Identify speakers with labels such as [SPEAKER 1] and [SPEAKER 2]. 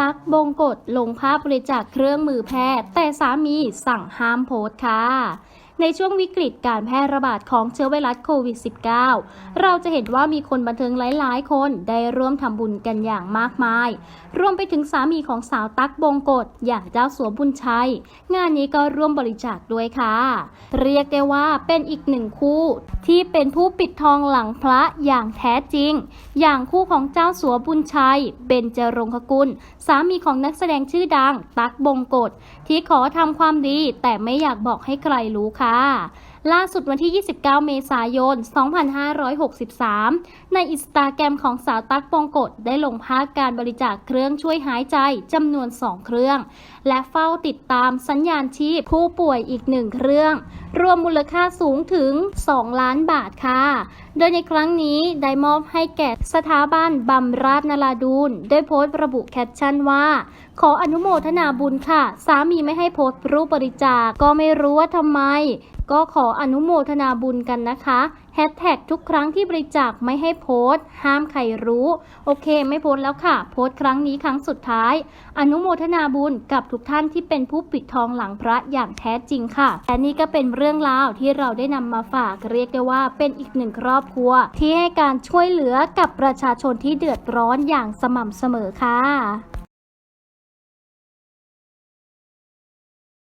[SPEAKER 1] ตั๊กบงกฎลงภาพบริจาคเครื่องมือแพทย์ แต่สามีสั่งห้ามโพสต์ค่ะ ในช่วงวิกฤตการแพร่ระบาดของเชื้อไวรัสโควิด -19 เราจะเห็นว่ามีคนบันเทิงหลาย ๆ คนได้ร่วมทำบุญกันอย่างมากมาย รวมไปถึงสามีของสาวตั๊กบงกฎอย่างเจ้าสัวบุญชัย งานนี้ก็ร่วมบริจาคด้วยค่ะ เรียกได้ว่าเป็นอีกหนึ่งคู่ที่เป็นผู้ปิดทองหลังพระอย่างแท้จริง อย่างคู่ของเจ้าสัวบุญชัย เบญจรงคกุล สามีของนักแสดงชื่อดัง ตั๊กบงกฎที่ขอทำความดีแต่ไม่อยากบอกให้ใครรู้ค่ะ啊 ล่าสุดวันที่ 29 เมษายน 2563 ในอินสตาแกรมของสาวตั๊กบงกฎได้ลงภาพการบริจาคเครื่องช่วยหายใจจำนวน 2 เครื่อง และเฝ้าติดตามสัญญาณชีพผู้ป่วยอีกหนึ่งเครื่อง รวมมูลค่าสูงถึง 2 ล้านบาทค่ะ โดยในครั้งนี้ได้มอบให้แก่สถาบันบำราศนราดูนโดยโพสต์ระบุแคปชั่นว่า ขออนุโมทนาบุญค่ะ สามีไม่ให้โพสต์รูปบริจาคก็ไม่รู้ว่าทำไม ก็ขออนุโมทนาบุญกันนะคะแฮชแท็กทุกครั้งที่บริจาคไม่ให้โพสต์ ห้ามใครรู้ โอเค ไม่โพสต์แล้วค่ะ โพสต์ครั้งนี้ครั้งสุดท้าย อนุโมทนาบุญกับทุกท่านที่เป็นผู้ปิดทองหลังพระอย่างแท้จริงค่ะและนี่ก็เป็นเรื่องราวที่เราได้นำมาฝากเรียกได้ว่าเป็นอีกหนึ่งครอบครัว ที่ให้การช่วยเหลือกับประชาชนที่เดือดร้อนอย่างสม่ำเสมอค่ะ